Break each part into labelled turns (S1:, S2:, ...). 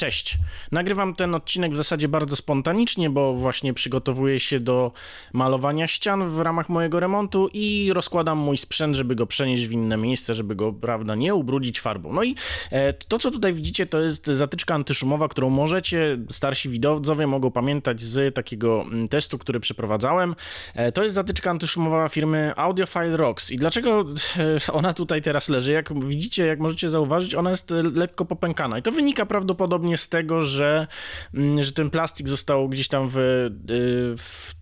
S1: Cześć. Nagrywam ten odcinek w zasadzie bardzo spontanicznie, bo właśnie przygotowuję się do malowania ścian w ramach mojego remontu i rozkładam mój sprzęt, żeby go przenieść w inne miejsce, żeby go, prawda, nie ubrudzić farbą. No i e, to, co tutaj widzicie, to jest zatyczka antyszumowa, którą możecie, starsi widowcowie mogą pamiętać z takiego mm, testu, który przeprowadzałem. E, to jest zatyczka antyszumowa firmy Audiophile Rocks. I dlaczego e, ona tutaj teraz leży? Jak widzicie, jak możecie zauważyć, ona jest lekko popękana. I to wynika prawdopodobnie z tego, że, mm, że ten plastik został gdzieś tam w, y, w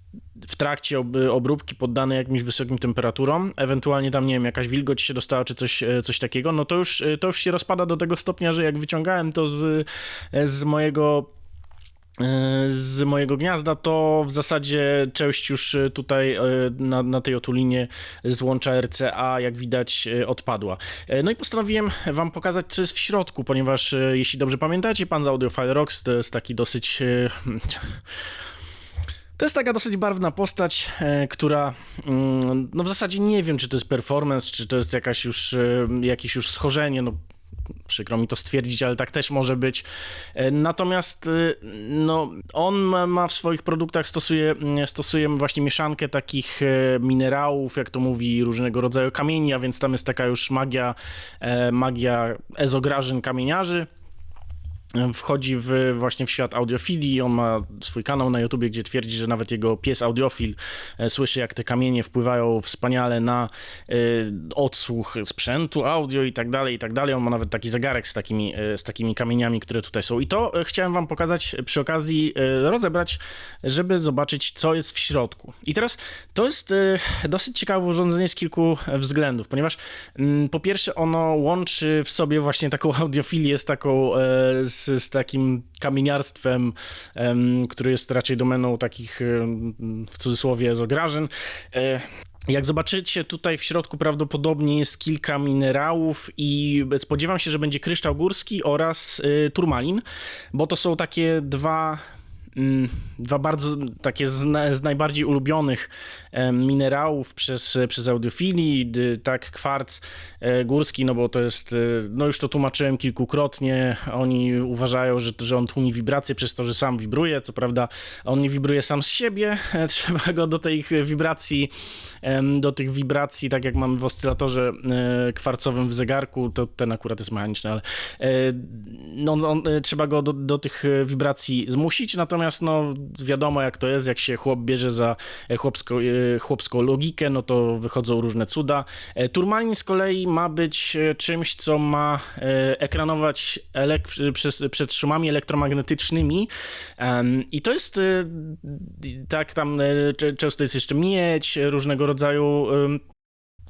S1: w trakcie obróbki poddane jakimś wysokim temperaturom, ewentualnie tam, nie wiem, jakaś wilgoć się dostała, czy coś, e, coś takiego, no to już, to już się rozpada do tego stopnia, że jak wyciągałem to z, z mojego z mojego gniazda, to w zasadzie część już tutaj e, na, na tej otulinie złącza RCA, jak widać, e, odpadła. E, no i postanowiłem wam pokazać, co jest w środku, ponieważ jeśli dobrze pamiętacie, pan z Audiophile Rocks to jest taki dosyć... To jest taka dosyć barwna postać, która mm, no w zasadzie nie wiem, czy to jest performance, czy to jest jakaś już, jakieś już schorzenie, no Przykro mi to stwierdzić, ale tak też może być. E, natomiast e, no, on ma, w swoich produktach, stosuje, stosuje właśnie mieszankę takich e, minerałów, jak to mówi, różnego rodzaju kamieni, a więc tam jest taka już magia, magia ezograżyn kamieniarzy wchodzi w, właśnie w świat audiofilii. On ma swój kanał na YouTubie, gdzie twierdzi, że nawet jego pies audiofil e, słyszy, jak te kamienie wpływają wspaniale na y, odsłuch sprzętu, audio i tak dalej, i tak dalej. On ma nawet taki zegarek z takimi, y, z takimi kamieniami, które tutaj są. I to chciałem wam pokazać przy okazji, rozebrać, żeby zobaczyć, co jest w środku. I teraz to jest dosyć ciekawe urządzenie z kilku względów, ponieważ mm, po pierwsze ono łączy w sobie właśnie taką audiofilię z taką z, z takim kamieniarstwem, który jest raczej domeną takich w cudzysłowie zograżyn. E, jak zobaczycie, tutaj w środku prawdopodobnie jest kilka minerałów i spodziewam się, że będzie kryształ górski oraz y, turmalin, bo to są takie dwa dwa bardzo takie z, z, najbardziej ulubionych minerałów przez, przez audiofili, tak, kwarc e, górski, no bo to jest, e, no już to tłumaczyłem kilkukrotnie, oni uważają, że, że on tłumi wibracje przez to, że sam wibruje, co prawda on nie wibruje sam z siebie, trzeba go do tych wibracji, do tych wibracji, tak jak mamy w oscylatorze e, kwarcowym w zegarku, to ten akurat jest mechaniczny, ale no, on, trzeba go do, do tych wibracji zmusić, natomiast Natomiast no, wiadomo jak to jest, jak się chłop bierze za e, chłopsko, e, chłopską logikę, no to wychodzą różne cuda. E, turmalin z kolei ma być czymś, co ma ekranować elek- przed szumami elektromagnetycznymi i to jest tak tam często jest jeszcze miedź, różnego rodzaju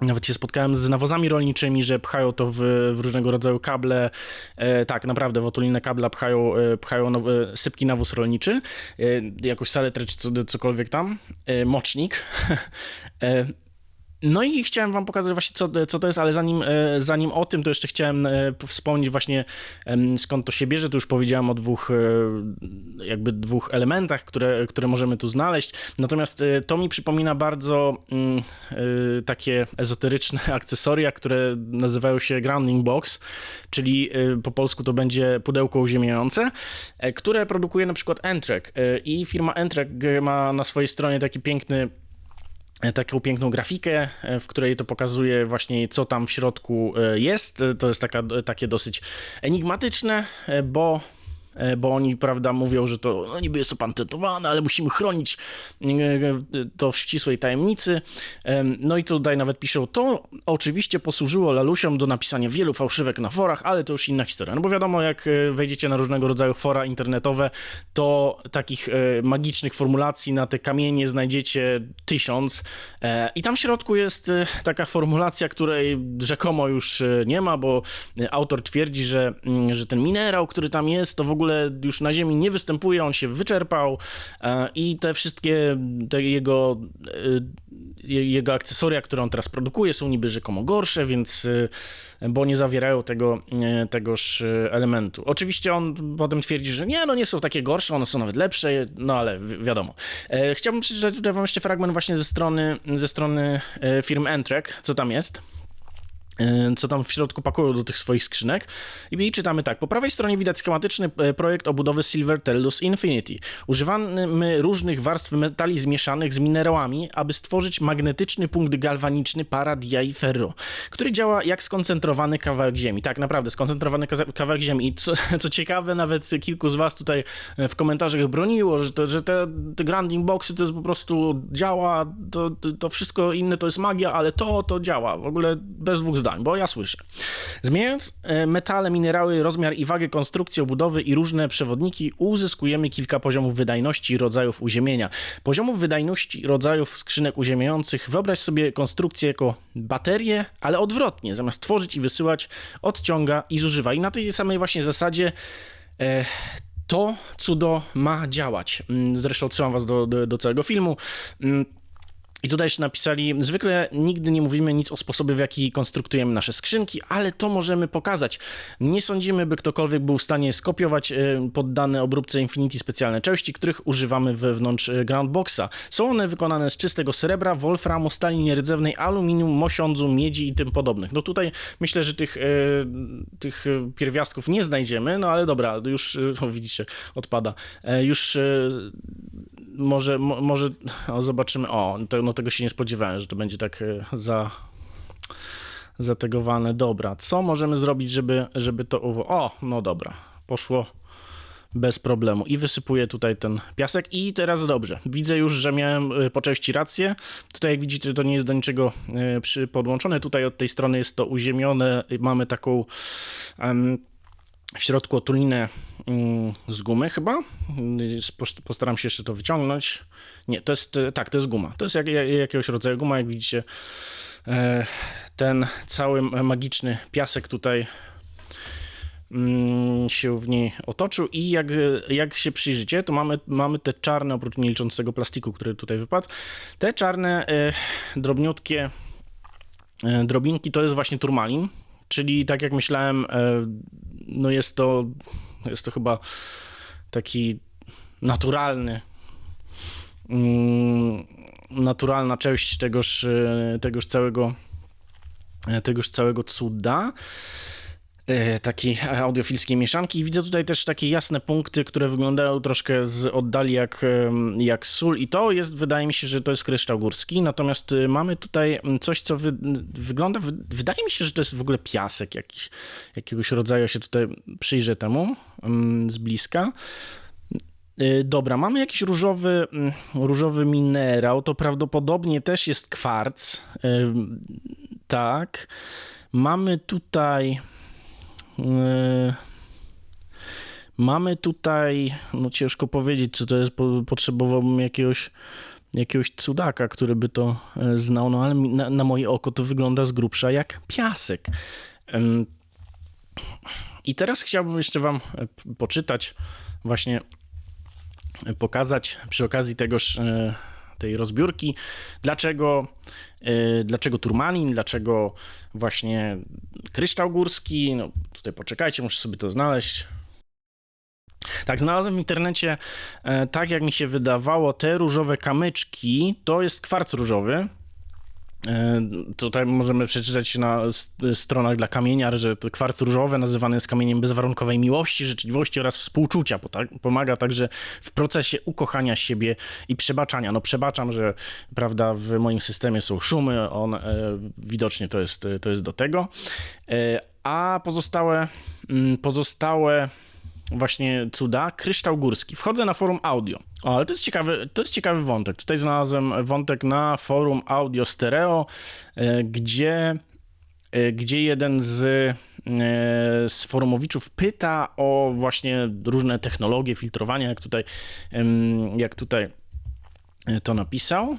S1: nawet się spotkałem z nawozami rolniczymi, że pchają to w, w różnego rodzaju kable. E, tak, naprawdę w otulinne kable pchają, e, pchają e, sypki nawóz rolniczy, e, jakąś saletrę czy co, cokolwiek tam, e, mocznik. No i chciałem wam pokazać właśnie, co, co to jest, ale zanim, e, zanim o tym, to jeszcze chciałem e, wspomnieć właśnie skąd to się bierze. Tu już powiedziałem o dwóch e, jakby dwóch elementach, które, które możemy tu znaleźć. Natomiast to mi przypomina bardzo mm, takie ezoteryczne akcesoria, które nazywają się grounding box, czyli po polsku to będzie pudełko uziemiające, które produkuje na przykład Entrek i firma Entrek ma na swojej stronie taki piękny taką piękną grafikę, w której to pokazuje właśnie, co tam w środku e, jest. To jest taka, takie dosyć enigmatyczne, e, bo E, bo oni, prawda, mówią, że to no, niby jest opatentowane, ale musimy chronić e, to w ścisłej tajemnicy. No i tutaj nawet piszą, to oczywiście posłużyło lalusiom do napisania wielu fałszywek na forach, ale to już inna historia. No bo wiadomo, jak e, wejdziecie na różnego rodzaju fora internetowe, to takich magicznych formulacji na te kamienie znajdziecie tysiąc i tam w środku jest taka formulacja, której rzekomo już nie ma, bo autor twierdzi, że, mm, że ten minerał, który tam jest, to w ogóle ogóle już na Ziemi nie występuje, on się wyczerpał e, i te wszystkie te jego, e, jego akcesoria, które on teraz produkuje, są niby rzekomo gorsze, więc e, bo nie zawierają tego, tegoż elementu. Oczywiście on potem twierdzi, że nie, no nie są takie gorsze, one są nawet lepsze, no ale wiadomo. Chciałbym przeczytać tutaj wam jeszcze fragment właśnie ze strony, ze strony firmy Entrek, co tam jest. E, co tam w środku pakują do tych swoich skrzynek. I czytamy tak. Po prawej stronie widać schematyczny e, projekt obudowy Silver Tellus Infinity. Używamy różnych warstw metali zmieszanych z minerałami, aby stworzyć magnetyczny punkt galwaniczny para dia i ferro, który działa jak skoncentrowany kawałek ziemi. Tak, naprawdę, skoncentrowany kawałek ziemi. I co, co ciekawe, nawet kilku z was tutaj e, w komentarzach broniło, że, to, że te, te grounding boxy to jest po prostu działa, to, to wszystko inne to jest magia, ale to, to działa. W ogóle bez dwóch zdań, bo ja słyszę. Zmieniając e, metale, minerały, rozmiar i wagę konstrukcji obudowy i różne przewodniki, uzyskujemy kilka poziomów wydajności i rodzajów uziemienia. Poziomów wydajności rodzajów skrzynek uziemiających wyobraź sobie konstrukcję jako baterię, ale odwrotnie. Zamiast tworzyć i wysyłać, odciąga i zużywa. I na tej samej właśnie zasadzie e, to cudo ma działać. Mm, Zresztą odsyłam was do, do, do całego filmu. I tutaj jeszcze napisali, zwykle nigdy nie mówimy nic o sposobie, w jaki konstruktujemy nasze skrzynki, ale to możemy pokazać. Nie sądzimy, by ktokolwiek był w stanie skopiować e, poddane obróbce Infinity specjalne części, których używamy wewnątrz e, Groundboxa. Są one wykonane z czystego srebra, wolframu, stali nierdzewnej, aluminium, mosiądzu, miedzi i tym podobnych. No tutaj myślę, że tych, e, tych pierwiastków nie znajdziemy, no ale dobra, już, widzicie, odpada. Już może, mo, może o, zobaczymy. O, no tego się nie spodziewałem, że to będzie tak e, za zategowane. Dobra, co możemy zrobić, żeby, żeby to. O, no dobra, poszło bez problemu. I wysypuję tutaj ten piasek i teraz dobrze. Widzę już, że miałem e, po części rację. Tutaj jak widzicie, to nie jest do niczego e, podłączone. Tutaj od tej strony jest to uziemione. Mamy taką em, w środku otulinę mm, z gumy chyba. Pos- Postaram się jeszcze to wyciągnąć. Nie, to jest, e, tak, to jest guma. To jest jak, jak, jakiegoś rodzaju guma, jak widzicie. E, Ten cały magiczny piasek tutaj mm, się w niej otoczył i jak, jak się przyjrzycie, to mamy, mamy te czarne, oprócz nie tego plastiku, który tutaj wypadł, te czarne, e, drobniutkie drobinki to jest właśnie turmalin, czyli tak jak myślałem, e, no jest to, jest to chyba taki naturalny mm, naturalna część tegoż, e, tegoż całego e, tegoż całego cuda takiej audiofilskiej mieszanki. I widzę tutaj też takie jasne punkty, które wyglądają troszkę z oddali jak, jak sól i to jest, wydaje mi się, że to jest kryształ górski, natomiast y, mamy tutaj mm, coś, co wy, wygląda, wy, wydaje mi się, że to jest w ogóle piasek jakiś, jakiegoś rodzaju, się tutaj przyjrzę temu mm, z bliska. Y, Dobra, mamy jakiś różowy, mm, różowy minerał, to prawdopodobnie też jest kwarc. Tak. Mamy tutaj. Y, Mamy tutaj, no ciężko powiedzieć, co to jest, po- potrzebowałbym jakiegoś, jakiegoś cudaka, który by to e, znał, no ale na, na moje oko to wygląda z grubsza jak piasek. I teraz chciałbym jeszcze wam e, poczytać, właśnie e, pokazać przy okazji tegoż, tej rozbiórki, dlaczego, e, dlaczego turmalin, dlaczego właśnie kryształ górski, no tutaj poczekajcie, muszę sobie to znaleźć. Tak, znalazłem w internecie, e, tak jak mi się wydawało, te różowe kamyczki to jest kwarc różowy. E, Tutaj możemy przeczytać na stronach dla kamieniar, że kwarc różowy nazywany jest kamieniem bezwarunkowej miłości, życzliwości oraz współczucia. tak- Pomaga także w procesie ukochania siebie i przebaczania. No przebaczam, że prawda, w moim systemie są szumy, on e, widocznie to jest, to jest do tego. E, A pozostałe, mm, pozostałe właśnie cuda, kryształ górski. Wchodzę na forum audio. O, ale to jest ciekawy, to jest ciekawy wątek. Tutaj znalazłem wątek na forum audio stereo, e, gdzie, e, gdzie jeden z, e, z forumowiczów pyta o właśnie różne technologie filtrowania, jak tutaj, jak tutaj to napisał.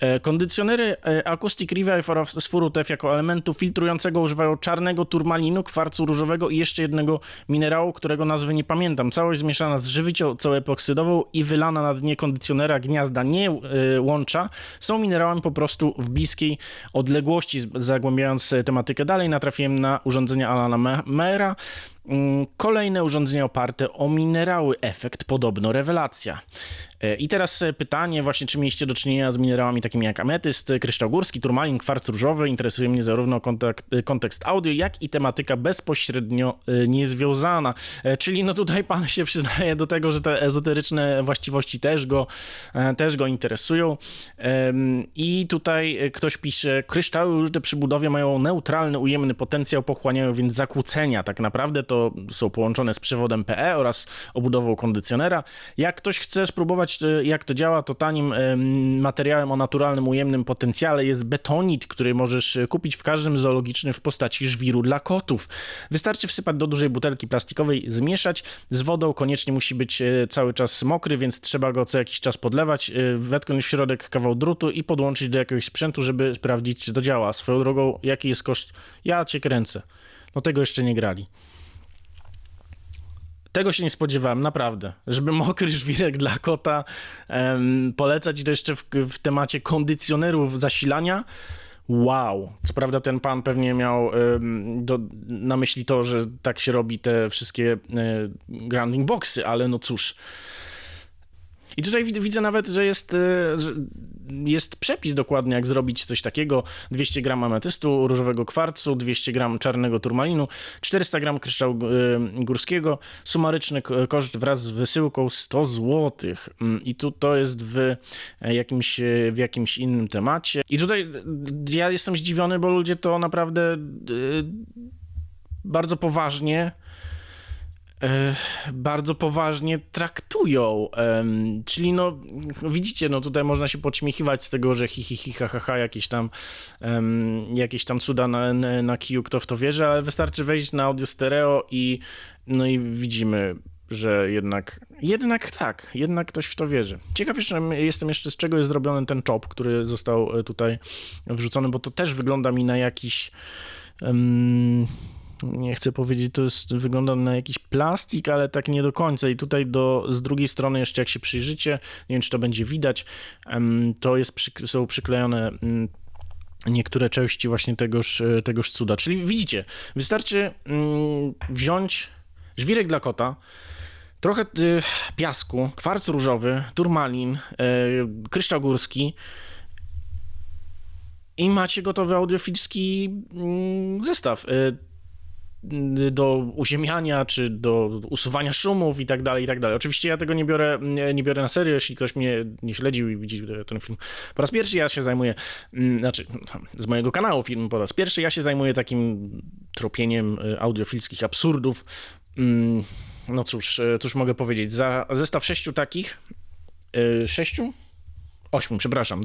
S1: E, Kondycjonery e, Acoustic Revive oraz Furutef jako elementu filtrującego używają czarnego turmalinu, kwarcu różowego i jeszcze jednego minerału, którego nazwy nie pamiętam. Całość zmieszana z żywicią epoksydową i wylana na dnie kondycjonera gniazda nie e, łącza są minerałami po prostu w bliskiej odległości. Zagłębiając tematykę dalej natrafiłem na urządzenia Alana Me- Mehra, Mm, Kolejne urządzenia oparte o minerały, efekt podobno rewelacja. E, I teraz e, pytanie właśnie, czy mieliście do czynienia z minerałami takimi jak ametyst, kryształ górski, turmalin, kwarc różowy. Interesuje mnie zarówno e, kontekst audio, jak i tematyka bezpośrednio e, niezwiązana. E, Czyli no tutaj pan się przyznaje do tego, że te ezoteryczne właściwości też go, e, też go interesują. I tutaj e, ktoś pisze, kryształy różne przy budowie mają neutralny, ujemny potencjał, pochłaniają więc zakłócenia. Tak naprawdę to są połączone z przewodem PE oraz obudową kondycjonera. Jak ktoś chce spróbować, e, jak to działa, to tanim em, materiałem o naturalnym, ujemnym potencjale jest betonit, który możesz e, kupić w każdym zoologicznym w postaci żwiru dla kotów. Wystarczy wsypać do dużej butelki plastikowej, zmieszać z wodą. Koniecznie musi być e, cały czas mokry, więc trzeba go co jakiś czas podlewać, wetknąć w środek kawał drutu i podłączyć do jakiegoś sprzętu, żeby sprawdzić, czy to działa. Swoją drogą, jaki jest koszt? Ja cię kręcę. No tego jeszcze nie grali. Tego się nie spodziewałem, naprawdę. Żeby mokry żwirek dla kota em, polecać i to jeszcze w, w temacie kondycjonerów zasilania. Wow. Co prawda ten pan pewnie miał do, na myśli to, że tak się robi te wszystkie e, grounding boxy, ale no cóż. I tutaj wid- widzę nawet, że jest, że jest przepis dokładnie, jak zrobić coś takiego. 200 gram ametystu, różowego kwarcu, 200 gram czarnego turmalinu, 400 gram kryształu e, górskiego, sumaryczny koszt wraz z wysyłką 100 zł. I tu to jest w e, jakimś, e, w jakimś innym temacie. I tutaj ja jestem zdziwiony, bo ludzie to naprawdę bardzo poważnie bardzo poważnie traktują. Czyli no, widzicie, no tutaj można się podśmiechiwać z tego, że hi, hi, hi ha, ha, ha, jakieś tam, jakieś tam cuda na, na, kiju, kto w to wierzy, ale wystarczy wejść na audio stereo i no i widzimy, że jednak, jednak tak, jednak ktoś w to wierzy. Ciekaw jeszcze, jestem jeszcze z czego jest zrobiony ten czop, który został e, tutaj wrzucony, bo to też wygląda mi na jakiś em, nie chcę powiedzieć, to jest, wygląda na jakiś plastik, ale tak nie do końca. I tutaj do, z drugiej strony jeszcze jak się przyjrzycie, nie wiem czy to będzie widać, to jest, są przyklejone mm, niektóre części właśnie tegoż, e, tegoż cuda. Czyli widzicie, wystarczy mm, wziąć żwirek dla kota, trochę y, piasku, kwarc różowy, turmalin, y, kryształ górski, i macie gotowy audiofilski mm, zestaw do uziemiania, czy do usuwania szumów i tak dalej, i tak dalej. Oczywiście ja tego nie biorę, nie, biorę na serio, jeśli ktoś mnie nie śledził i widzi ten film po raz pierwszy, ja się zajmuję, mm, znaczy z mojego kanału film po raz pierwszy, ja się zajmuję takim tropieniem y, audiofilskich absurdów. Mm, No cóż, y, cóż mogę powiedzieć, za zestaw sześciu takich, y, sześciu? Ośmiu, przepraszam.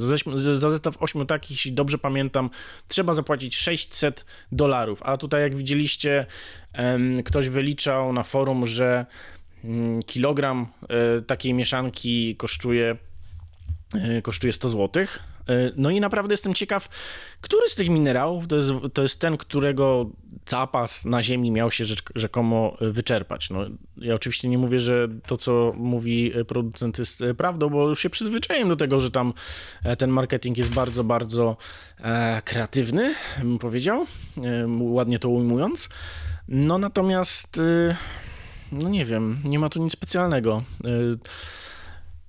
S1: Za, zestaw ośmiu takich, jeśli dobrze pamiętam, trzeba zapłacić 600 dolarów. A tutaj, jak widzieliście, ktoś wyliczał na forum, że mm, kilogram e, takiej mieszanki kosztuje, e, kosztuje 100 zł. No i naprawdę jestem ciekaw, który z tych minerałów to jest, to jest ten, którego zapas na Ziemi miał się rzekomo wyczerpać. No, ja oczywiście nie mówię, że to, co mówi producent jest e, prawdą, bo już się przyzwyczaiłem do tego, że tam e, ten marketing jest bardzo, bardzo e, kreatywny, bym powiedział, e, ładnie to ujmując. No natomiast, e, no nie wiem, nie ma tu nic specjalnego.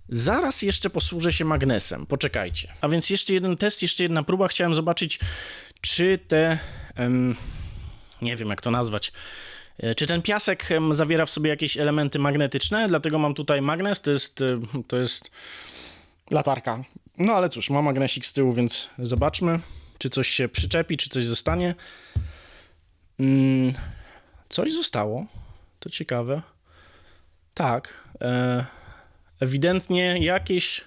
S1: Zaraz jeszcze posłużę się magnesem. Poczekajcie. A więc jeszcze jeden test, jeszcze jedna próba. Chciałem zobaczyć, czy te. em, nie wiem, jak to nazwać. E, Czy ten piasek zawiera w sobie jakieś elementy magnetyczne? Dlatego mam tutaj magnes. To jest, e, to jest latarka. No ale cóż, ma magnesik z tyłu, więc zobaczmy, czy coś się przyczepi, czy coś zostanie. Mm, coś zostało. To ciekawe. Tak. E, ewidentnie jakieś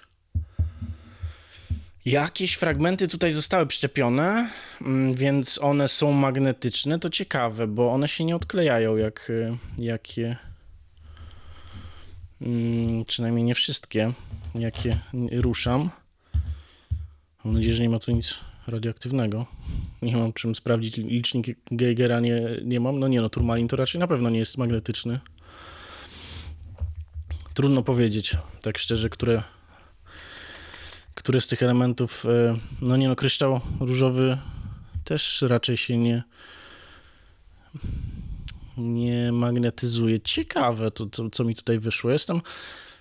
S1: jakieś fragmenty tutaj zostały przyczepione, mm, więc one są magnetyczne. To ciekawe, bo one się nie odklejają jak, y, jak je mm, przynajmniej nie wszystkie, jak je ruszam. Mam nadzieję, że nie ma tu nic radioaktywnego. Nie mam czym sprawdzić. Licznik Geigera nie, nie mam. No nie no, turmalin to raczej na pewno nie jest magnetyczny. Trudno powiedzieć, tak szczerze, które, które z tych elementów, e, no nie no, kryształ różowy też raczej się nie, nie magnetyzuje. Ciekawe to, co, co mi tutaj wyszło. Jestem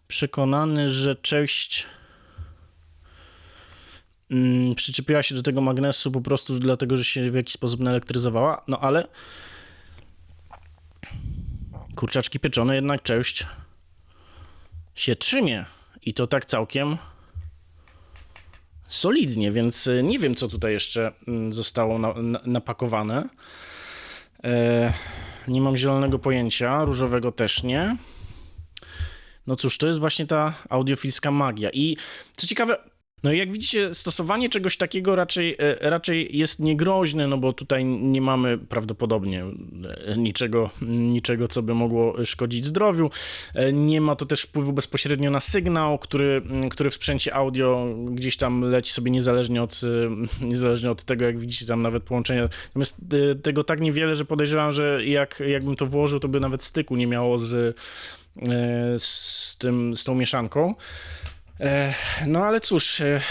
S1: przekonany, że część mm, przyczepiła się do tego magnesu po prostu dlatego, że się w jakiś sposób naelektryzowała, no ale kurczaczki pieczone jednak część się trzymie i to tak całkiem solidnie, więc y, nie wiem, co tutaj jeszcze mm, zostało na, na, napakowane. E, nie mam zielonego pojęcia, różowego też nie. No cóż, to jest właśnie ta audiofilska magia. I co ciekawe, no jak widzicie, stosowanie czegoś takiego raczej, e, raczej jest niegroźne, no bo tutaj nie mamy prawdopodobnie e, niczego, niczego, co by mogło szkodzić zdrowiu. E, Nie ma to też wpływu bezpośrednio na sygnał, który, który w sprzęcie audio gdzieś tam leci sobie niezależnie od, niezależnie od tego, jak widzicie tam nawet połączenie. Natomiast tego tak niewiele, że podejrzewam, że jak, jakbym to włożył, to by nawet styku nie miało z, z, tym, z tą mieszanką. E, No ale cóż, e,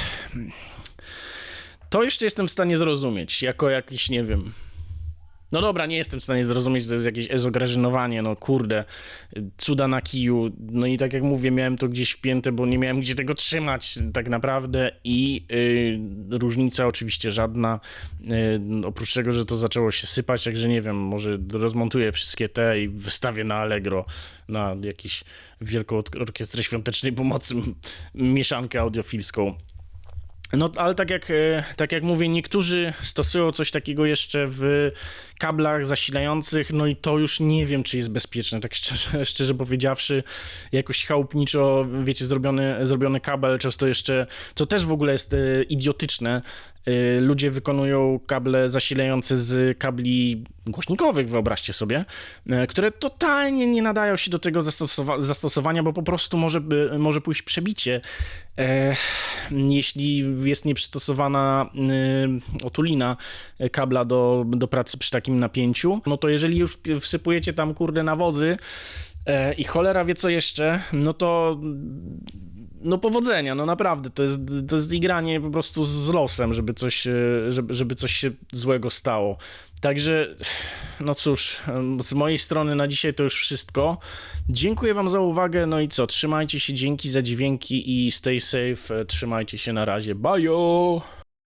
S1: to jeszcze jestem w stanie zrozumieć, jako jakiś, nie wiem. No dobra, nie jestem w stanie zrozumieć, że to jest jakieś ezograżynowanie, no kurde, cuda na kiju. No i tak jak mówię, miałem to gdzieś wpięte, bo nie miałem gdzie tego trzymać tak naprawdę i y, różnica oczywiście żadna, y, oprócz tego, że to zaczęło się sypać, także nie wiem, może rozmontuję wszystkie te i wystawię na Allegro na jakąś wielką Ork- orkiestrę świątecznej pomocy mieszankę audiofilską. No, ale tak jak, e, tak jak mówię, niektórzy stosują coś takiego jeszcze w kablach zasilających, no i to już nie wiem, czy jest bezpieczne, tak szczerze, szczerze powiedziawszy, jakoś chałupniczo, wiecie, zrobiony, zrobiony kabel, często jeszcze, co też w ogóle jest e, idiotyczne, e, ludzie wykonują kable zasilające z kabli głośnikowych, wyobraźcie sobie, które totalnie nie nadają się do tego zastosowa- zastosowania, bo po prostu może, może pójść przebicie, jeśli jest nieprzystosowana y, otulina kabla do, do pracy przy takim napięciu, no to jeżeli już wsypujecie tam kurde nawozy e, i cholera wie co jeszcze, no to no powodzenia, no naprawdę, to jest, to jest igranie po prostu z losem, żeby coś, e, żeby, żeby coś się złego stało. Także, no cóż, z mojej strony na dzisiaj to już wszystko. Dziękuję Wam za uwagę, no i co, trzymajcie się, dzięki za dźwięki i stay safe, trzymajcie się na razie, bajo!